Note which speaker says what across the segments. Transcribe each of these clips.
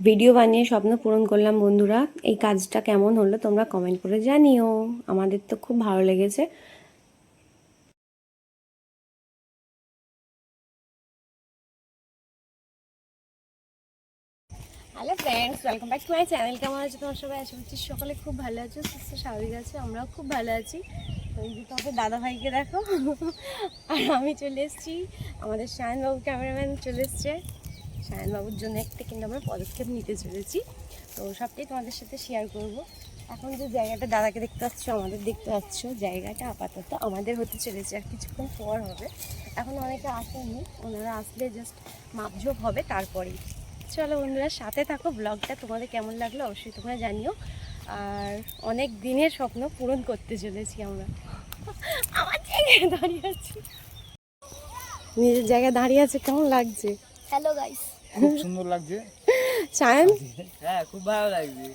Speaker 1: Video বানিয়ে স্বপ্ন পূরণ করলাম, বন্ধুরা। এই কাজটা কেমন হলো তোমরা কমেন্ট করে জানিও। আমাদের তো খুব ভালো লেগেছে। Hello friends welcome back to my channel কেমন আছে তোমার সবাই? আশা করছি সকলে খুব ভালো আছো, সুস্থ, স্বাভাবিক আছে। আমরাও খুব ভালো আছি। তো এই যে তোমাদের দাদা ভাইকে দেখো। আর আমি চলে এসেছি। আমাদের শায়নবাবু ক্যামেরাম্যান চলে এসছে। শায়নবাবুর জন্য একটা কিন্তু আমরা পদক্ষেপ নিতে চলেছি। তো সবটাই তোমাদের সাথে শেয়ার করব। এখন যে জায়গাটা দাদাকে দেখতে পাচ্ছ, আমাদের দেখতে পাচ্ছ, জায়গাটা আপাতত আমাদের হতে চলেছে আর কিছুক্ষণ পর হবে। এখন অনেকে আসেনি, ওনারা আসলে জাস্ট মাপঝোপ হবে তারপরেই। চলো বন্ধুরা, সাথে থাকো ব্লগটা তোমাদের কেমন লাগল অবশ্যই তোমরা জানিও। আর অনেক দিনের স্বপ্ন পূরণ করতে চলেছি আমরা। আমার জায়গায় দাঁড়িয়ে আছি। নিজের জায়গায় দাঁড়িয়ে আছে, কেমন লাগছে?
Speaker 2: হ্যালো গাইস
Speaker 3: খুব সুন্দর লাগছে।
Speaker 1: সায়ন
Speaker 3: হ্যাঁ খুব ভালো লাগছে।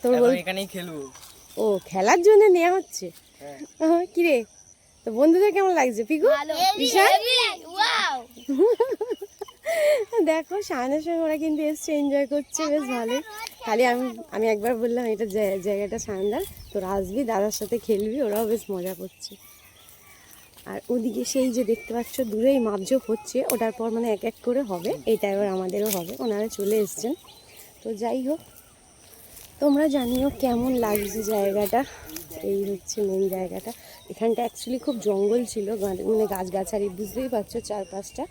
Speaker 1: তোর বল
Speaker 3: এখানেই খেলব।
Speaker 1: ও খেলার জন্য নেওয়া হচ্ছে?
Speaker 3: হ্যাঁ।
Speaker 1: কি রে তো বন্ধুদের কেমন লাগছে পিকু দেখো শায়নের সঙ্গে ওরা কিন্তু এসছে এনজয় করছে বেশ ভালো খালি আমি আমি একবার বললাম এটা জায়- জায়গাটা শায়নদার তোরা আসবি দাদার সাথে খেলবি ওরাও বেশ মজা করছে। আর ওদিকে সেই যে দেখতে পাচ্ছ, দূরেই মাপঝোপ হচ্ছে, ওটার পর মানে এক এক করে হবে। এটা এবার আমাদেরও হবে, ওনারা চলে এসছেন। তো যাই হোক, তোমরা জানিও কেমন লাগছে জায়গাটা। এই হচ্ছে মেন জায়গাটা। এখানটা অ্যাকচুয়ালি খুব জঙ্গল ছিল মানে গাছগাছালি, বুঝতেই পারছ চারপাশটা।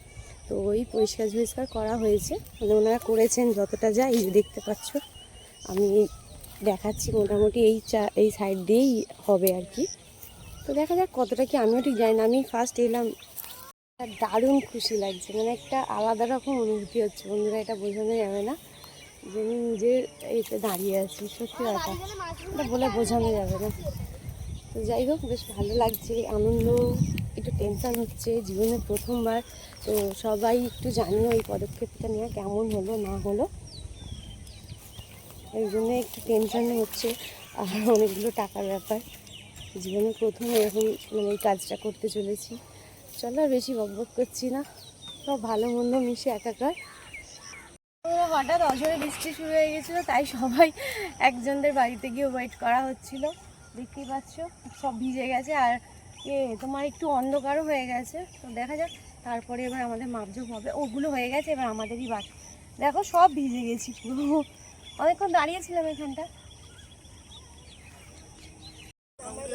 Speaker 1: তো ওই পরিষ্কার পরিষ্কার করা হয়েছে। মানে ওনারা করেছেন যতটা যা, এই যে দেখতে পাচ্ছ। আমি দেখাচ্ছি মোটামুটি এই চা এই সাইড দিয়েই হবে আর কি। দেখা যাক কতটা কি, আমিও ঠিক জানি না। আমি ফার্স্ট এলাম। দারুণ খুশি লাগছে। মানে একটা আলাদা রকম অনুভূতি হচ্ছে। বন্ধুরা, এটা বোঝানো যাবে না যে আমি নিজের এতে দাঁড়িয়ে আছি। সত্যি কথা। এটা বলে বোঝানো যাবে না। তো যাই হোক, বেশ ভালো লাগছে। আনন্দ, একটু টেনশান হচ্ছে। জীবনে প্রথমবার। তো সবাই একটু জানিও এই পদক্ষেপটা নেওয়া কেমন হলো, না হলো। এই জন্য একটু টেনশান হচ্ছে। আর অনেকগুলো টাকার ব্যাপার। জীবনে প্রথম এরকম মানে এই কাজটা করতে চলেছি। চলো আর বেশি বকবক করছি না। সব ভালো মন্দ মিশে একাকার। হঠাৎ অঝরে বৃষ্টি শুরু হয়ে গেছিল, তাই সবাই একজনদের বাড়িতে গিয়ে ওয়েট করা হচ্ছিল। দেখতেই পাচ্ছ, সব ভিজে গেছে। আর এ, তোমার একটু অন্ধকারও হয়ে গেছে। তো দেখা যাক, তারপরে এবার আমাদের মাপঝোপ হবে। ওগুলো হয়ে গেছে, এবার আমাদেরই বাকি। দেখো, সব ভিজে গেছি পুরো। অনেকক্ষণ দাঁড়িয়েছিলাম এখানটা
Speaker 3: হ্যাঁ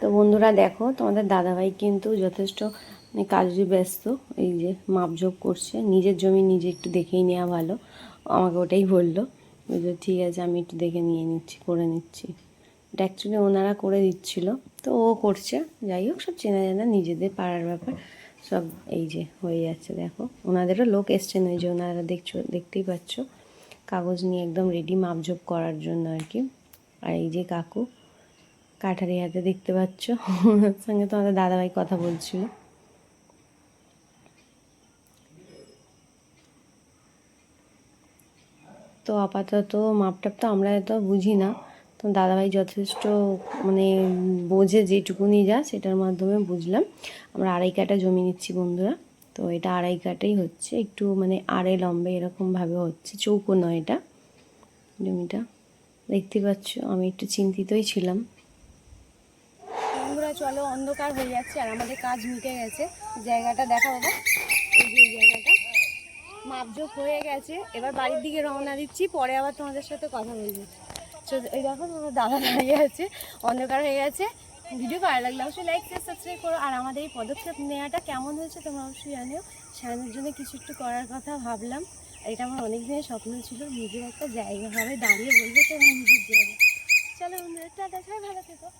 Speaker 1: তো বন্ধুরা দেখো, তোমাদের দাদাভাই কিন্তু যথেষ্ট মানে কাজে ব্যস্ত, এই যে মাপঝোপ করছে। নিজের জমি নিজে একটু দেখেই নেওয়া ভালো। আমাকে ওটাই বলল। বুঝলো ঠিক আছে, আমি একটু দেখে নিয়ে নিচ্ছি, করে নিচ্ছি। এটা অ্যাকচুয়ালি ওনারা করে দিচ্ছিল। তো ও করছে। যাই হোক, সব চেনা জানা নিজেদের পাড়ার ব্যাপার। সব এই যে হয়ে যাচ্ছে, দেখো। ওনাদেরও লোক এসছেন ওই যে ওনারা দেখছ, দেখতেই পাচ্ছ। কাগজ নিয়ে একদম রেডি মাপঝোপ করার জন্য আর কি। আর এই যে কাকু, কাঠারি হাতে দেখতে পাচ্ছ। ওনার সঙ্গে তোমাদের দাদাভাই কথা বলছিল। তো আপাতত মাপটাপ তো আমরা এত বুঝি না। তো দাদাভাই যথেষ্ট মানে বোঝে যেটুকুনি যা, সেটার মাধ্যমে বুঝলাম। আমরা আড়াই কাটা জমি নিচ্ছি বন্ধুরা। তো এটা আড়াই কাটাই হচ্ছে। একটু মানে আড়ে লম্বে এরকমভাবে হচ্ছে। চৌকো নয় এটা জমিটা। দেখতে পাচ্ছ, আমি একটু চিন্তিতই ছিলাম। বন্ধুরা, চলো অন্ধকার হয়ে যাচ্ছে আর আমাদের কাজ মিটে গেছে। জায়গাটা দেখা বাবা এই যে জায়গাটা। মাপজোক হয়ে গেছে। এবার বাড়ির দিকে রওনা দিচ্ছি। পরে আবার তোমাদের সাথে কথা বলব। চো- এই দেখো আমার দাদা দাঁড়িয়ে আছে, অন্ধকার হয়ে গেছে। ভিডিও ভালো লাগলে অবশ্যই লাইক শেয়ার সাবস্ক্রাইব করো। আর আমাদের এই পদক্ষেপ নেওয়াটা কেমন হয়েছে তোমরা অবশ্যই জানিও। সায়নের জন্য কিছু একটু করার কথা ভাবলাম। এটা আমার অনেক দিনের স্বপ্ন ছিল, নিজের একটা জায়গা হবে দাঁড়িয়ে বলবে তো নিজের জায়গা চলো বন্ধুরা, টাটা, সবাই ভালো থেকো।